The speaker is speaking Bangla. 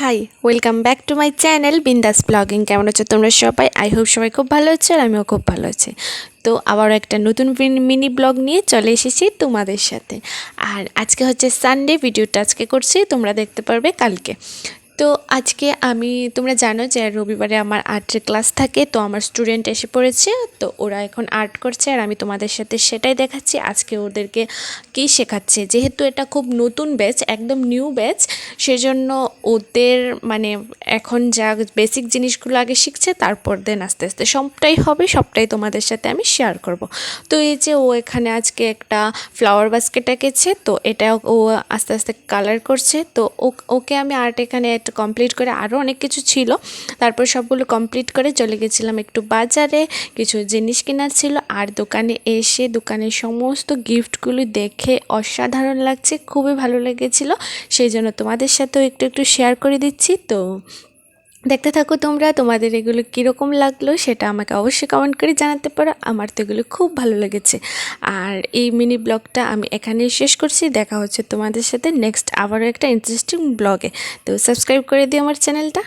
Hi welcome back to my channel Bindaas blogging কেমন হচ্ছে তোমরা সবাই? আই হোপ সবাই খুব ভালো আছো আর আমিও খুব ভালো আছি। তো আবারও একটা নতুন মিনি ব্লগ নিয়ে চলে এসেছি তোমাদের সাথে। আর আজকে হচ্ছে সানডে ভিডিওটা আজকে করছি, তোমরা দেখতে পারবে কালকে। তো আজকে আমি, তোমরা জানো যে রবিবারে আমার আর্টের ক্লাস থাকে, তো আমার স্টুডেন্ট এসে পড়েছে, তো ওরা এখন আর্ট করছে আর আমি তোমাদের সাথে সেটাই দেখাচ্ছি। আজকে ওদেরকে কী শেখাচ্ছে? যেহেতু এটা খুব নতুন ব্যাচ, একদম নিউ ব্যাচ, সেজন্য ওদের মানে এখন যা বেসিক জিনিসগুলো আগে শিখছে, তারপর দেন আস্তে আস্তে সবটাই হবে, সবটাই তোমাদের সাথে আমি শেয়ার করব। তো এই যে ও এখানে আজকে একটা ফ্লাওয়ার বাস্কেট এঁকেছে, তো এটা ও আস্তে আস্তে কালার করছে, তো ওকে আমি আর্ট এখানে কমপ্লিট করে আরও অনেক কিছু ছিল। তারপর সবগুলো কমপ্লিট করে চলে গেছিলাম একটু বাজারে, কিছু জিনিস কেনার ছিল আর দোকানে এসে দোকানের সমস্ত গিফটগুলি দেখে অসাধারণ লাগছে, খুবই ভালো লেগেছিলো। সেই জন্য তোমাদের সাথেও একটু একটু শেয়ার করে দিচ্ছি। তো দেখতে থাকো তোমরা, তোমাদের এগুলো কীরকম লাগল সেটা আমাকে অবশ্যই কমেন্ট করে জানাতে পারো। আমার তো এগুলো খুব ভালো লেগেছে। আর এই মিনি ব্লগটা আমি এখানেই শেষ করছি। দেখা হচ্ছে তোমাদের সাথে নেক্সট আবারও একটা ইন্টারেস্টিং ব্লগে তো সাবস্ক্রাইব করে দিও আমার চ্যানেলটা